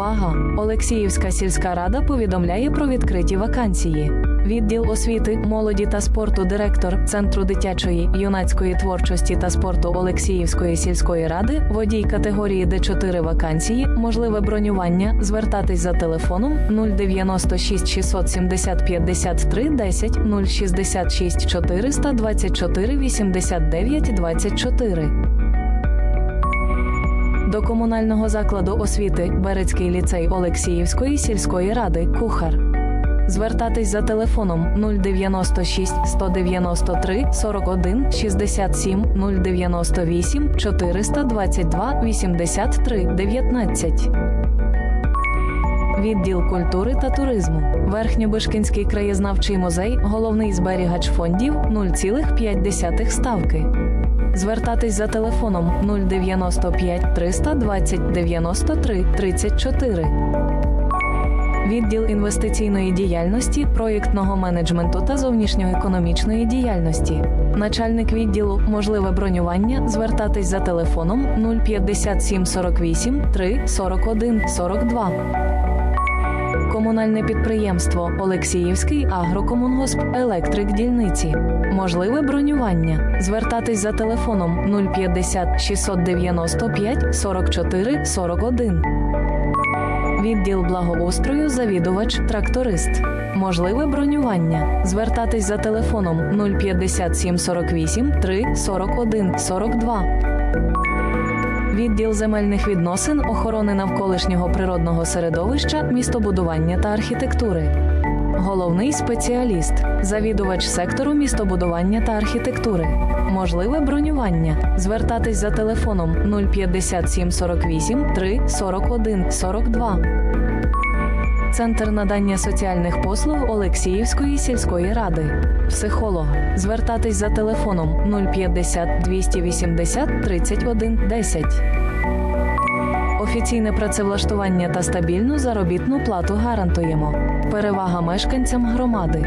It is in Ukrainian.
Увага! Олексіївська сільська рада повідомляє про відкриті вакансії. Відділ освіти, молоді та спорту, директор Центру дитячої, юнацької творчості та спорту Олексіївської сільської ради, водій категорії Д4 вакансії, можливе бронювання, звертатись за телефоном 096 670 53 10 066 400 24 89 24. До комунального закладу освіти Берецький ліцей Олексіївської сільської ради Кухар. Звертатись за телефоном 096 193 41 67 098 422 83 19. Відділ культури та туризму. Верхньобишкінський краєзнавчий музей, головний зберігач фондів 0,5 ставки. Звертатись за телефоном 095 320 93 34. Відділ інвестиційної діяльності, проєктного менеджменту та зовнішньоекономічної діяльності. Начальник відділу можливе бронювання. Звертатись за телефоном 057 48 3 41 42. Комунальне підприємство Олексіївський агрокомунгосп Електрик дільниці. Можливе бронювання. Звертатись за телефоном 050 695 44 41. Відділ благоустрою завідувач тракторист. Можливе бронювання. Звертатись за телефоном 057 48 3 41 42. Відділ земельних відносин, охорони навколишнього природного середовища, містобудування та архітектури. Головний спеціаліст, завідувач сектору містобудування та архітектури. Можливе бронювання. Звертатись за телефоном 057 48 3 41 42. Центр надання соціальних послуг Олексіївської сільської ради. Психолог. Звертатись за телефоном 050 280 31 10. Офіційне працевлаштування та стабільну заробітну плату гарантуємо. Перевага мешканцям громади.